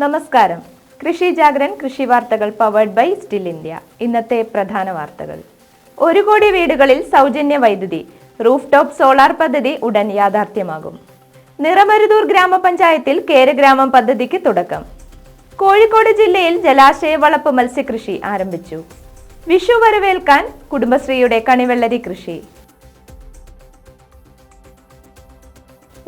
നമസ്കാരം. കൃഷി ജാഗ്രൻ കൃഷി വാർത്തകൾ പവേർഡ് ബൈ സ്റ്റിൽ ഇന്ത്യ ഇന്നത്തെ പ്രധാന വാർത്തകൾ. ഒരു കോടി വീടുകളിൽ സൗജന്യ വൈദ്യുതി. റൂഫ് ടോപ്പ് സോളാർ പദ്ധതി ഉടൻ യാഥാർത്ഥ്യമാകും. നിറമരുതൂർ ഗ്രാമപഞ്ചായത്തിൽ കേരഗ്രാമം പദ്ധതിക്ക് തുടക്കം. കോഴിക്കോട് ജില്ലയിൽ ജലാശയ വളപ്പ് മത്സ്യകൃഷി ആരംഭിച്ചു. വിഷു വരവേൽക്കാൻ കുടുംബശ്രീയുടെ കണിവെള്ളരി കൃഷി.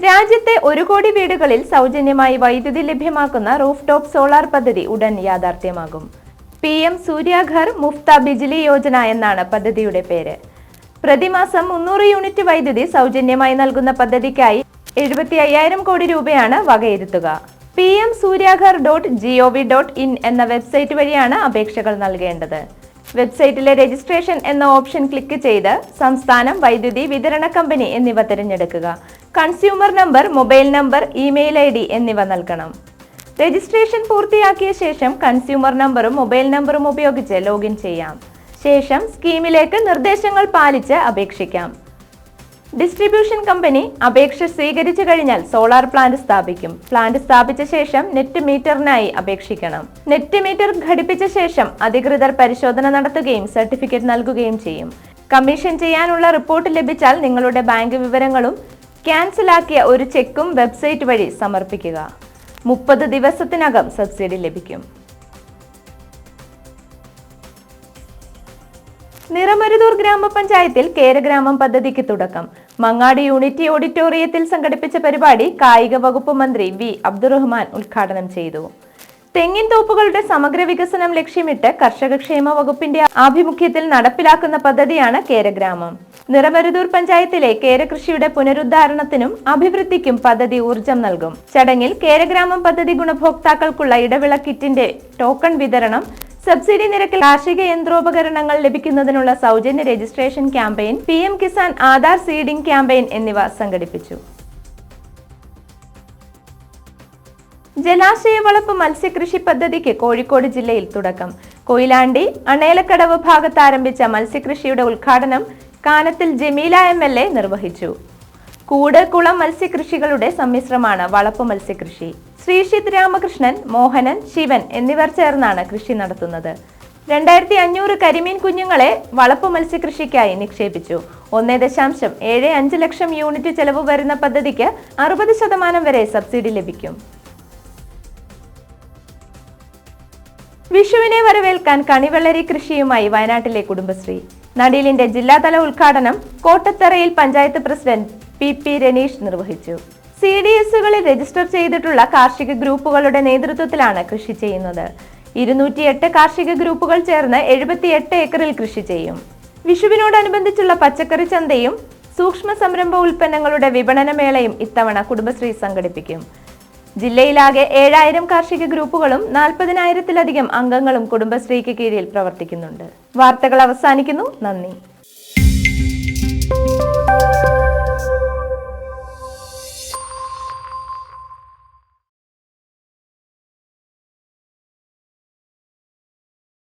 രാജ്യത്തെ ഒരു കോടി വീടുകളിൽ സൗജന്യമായി വൈദ്യുതി ലഭ്യമാക്കുന്ന റൂഫ് ടോപ്പ് സോളാർ പദ്ധതി ഉടൻ യാഥാർത്ഥ്യമാകും. പി എം സൂര്യാഘർ മുഫ്ത ബിജ്ലി യോജന എന്നാണ് പദ്ധതിയുടെ പേര്. പ്രതിമാസം മുന്നൂറ് യൂണിറ്റ് വൈദ്യുതി സൗജന്യമായി നൽകുന്ന പദ്ധതിക്കായി എഴുപത്തി അയ്യായിരം കോടി രൂപയാണ് വകയിരുത്തുക. P M Suryaghar dot G O V dot in എന്ന വെബ്സൈറ്റ് വഴിയാണ് അപേക്ഷകൾ നൽകേണ്ടത്. വെബ്സൈറ്റിലെ രജിസ്ട്രേഷൻ എന്ന ഓപ്ഷൻ ക്ലിക്ക് ചെയ്ത് സംസ്ഥാനം വൈദ്യുതി വിതരണ കമ്പനി എന്നിവ തിരഞ്ഞെടുക്കുക. Consumer number mobile number email I D എന്നിവ നൽകണം. രജിസ്ട്രേഷൻ പൂർത്തിയാക്കിയ ശേഷം കൺസ്യൂമർ നമ്പറും മൊബൈൽ നമ്പറും ഉപയോഗിച്ച് ലോഗിൻ ചെയ്യാം. ശേഷം സ്കീമിലേക്ക് നിർദ്ദേശങ്ങൾ പാലിച്ച് അപേക്ഷിക്കാം. ഡിസ്ട്രിബ്യൂഷൻ കമ്പനി അപേക്ഷ സ്വീകരിച്ചു കഴിഞ്ഞാൽ സോളാർ പ്ലാന്റ് സ്ഥാപിക്കും. പ്ലാന്റ് സ്ഥാപിച്ച ശേഷം നെറ്റ് മീറ്ററിനായി അപേക്ഷിക്കണം. നെറ്റ് മീറ്റർ ഘടിപ്പിച്ച ശേഷം അധികൃതർ പരിശോധന നടത്തുകയും സർട്ടിഫിക്കറ്റ് നൽകുകയും ചെയ്യും. കമ്മീഷൻ ചെയ്യാനുള്ള റിപ്പോർട്ട് ലഭിച്ചാൽ നിങ്ങളുടെ ബാങ്ക് വിവരങ്ങളും ക്യാൻസലാക്കിയ ഒരു ചെക്കും വെബ്സൈറ്റ് വഴി സമർപ്പിക്കുക. മുപ്പത് ദിവസത്തിനകം സബ്സിഡി ലഭിക്കും. നിറമരുതൂർ ഗ്രാമപഞ്ചായത്തിൽ കേരഗ്രാമം പദ്ധതിക്ക് തുടക്കം. മങ്ങാടി യൂണിറ്റി ഓഡിറ്റോറിയത്തിൽ സംഘടിപ്പിച്ച പരിപാടി കായിക വകുപ്പ് മന്ത്രി വി അബ്ദുറഹ്മാൻ ഉദ്ഘാടനം ചെയ്തു. തെങ്ങിൻ തോപ്പുകളുടെ സമഗ്ര വികസനം ലക്ഷ്യമിട്ട് കർഷകക്ഷേമ വകുപ്പിന്റെ ആഭിമുഖ്യത്തിൽ നടപ്പിലാക്കുന്ന പദ്ധതിയാണ് കേരഗ്രാമം. നിറമരുതൂർ പഞ്ചായത്തിലെ കേരകൃഷിയുടെ പുനരുദ്ധാരണത്തിനും അഭിവൃദ്ധിക്കും പദ്ധതി ഊർജം നൽകും. ചടങ്ങിൽ കേരഗ്രാമം പദ്ധതി ഗുണഭോക്താക്കൾക്കുള്ള ഇടവിള കിറ്റിന്റെ ടോക്കൺ വിതരണം സബ്സിഡി നിരക്കിൽ കാർഷിക യന്ത്രോപകരണങ്ങൾ ലഭിക്കുന്നതിനുള്ള സൗജന്യ registration campaign P M Kisan Aadhaar seeding campaign എന്നിവ സംഘടിപ്പിച്ചു. ജലാശയ വളപ്പ് മത്സ്യകൃഷി പദ്ധതിക്ക് കോഴിക്കോട് ജില്ലയിൽ തുടക്കം. കൊയിലാണ്ടി അണേലക്കടവ് ഭാഗത്ത് ആരംഭിച്ച മത്സ്യകൃഷിയുടെ ഉദ്ഘാടനം Kanathil Jameela M L A നിർവഹിച്ചു. കൂട് കുളം മത്സ്യകൃഷികളുടെ സമ്മിശ്രമാണ് വളപ്പ് മത്സ്യകൃഷി. ശ്രീഷിത് രാമകൃഷ്ണൻ മോഹനൻ ശിവൻ എന്നിവർ ചേർന്നാണ് കൃഷി നടത്തുന്നത്. രണ്ടായിരത്തി അഞ്ഞൂറ് കരിമീൻ കുഞ്ഞുങ്ങളെ വളപ്പ് മത്സ്യകൃഷിക്കായി നിക്ഷേപിച്ചു. ഒന്നേ ദശാംശം ഏഴ് അഞ്ച് ലക്ഷം യൂണിറ്റ് ചെലവ് വരുന്ന പദ്ധതിക്ക് അറുപത് ശതമാനം വരെ സബ്സിഡി ലഭിക്കും. വിഷുവിനെ വരവേൽക്കാൻ കണിവെള്ളരി കൃഷിയുമായി വയനാട്ടിലെ കുടുംബശ്രീ. നടീലിന്റെ ജില്ലാതല ഉദ്ഘാടനം കോട്ടത്തറയിൽ panchayat president P P Raneesh നിർവഹിച്ചു. സി ഡി എസുകളിൽ രജിസ്റ്റർ ചെയ്തിട്ടുള്ള കാർഷിക ഗ്രൂപ്പുകളുടെ നേതൃത്വത്തിലാണ് കൃഷി ചെയ്യുന്നത്. ഇരുന്നൂറ്റിയെട്ട് കാർഷിക ഗ്രൂപ്പുകൾ ചേർന്ന് എഴുപത്തിയെട്ട് ഏക്കറിൽ കൃഷി ചെയ്യും. വിഷുവിനോടനുബന്ധിച്ചുള്ള പച്ചക്കറി ചന്തയും സൂക്ഷ്മ സംരംഭ ഉൽപ്പന്നങ്ങളുടെ വിപണനമേളയും ഇത്തവണ കുടുംബശ്രീ സംഘടിപ്പിക്കും. ജില്ലയിലാകെ ഏഴായിരം കാർഷിക ഗ്രൂപ്പുകളും നാൽപ്പതിനായിരത്തിലധികം അംഗങ്ങളും കുടുംബശ്രീക്ക് കീഴിൽ പ്രവർത്തിക്കുന്നുണ്ട്. വാർത്തകൾ അവസാനിക്കുന്നു. നന്ദി.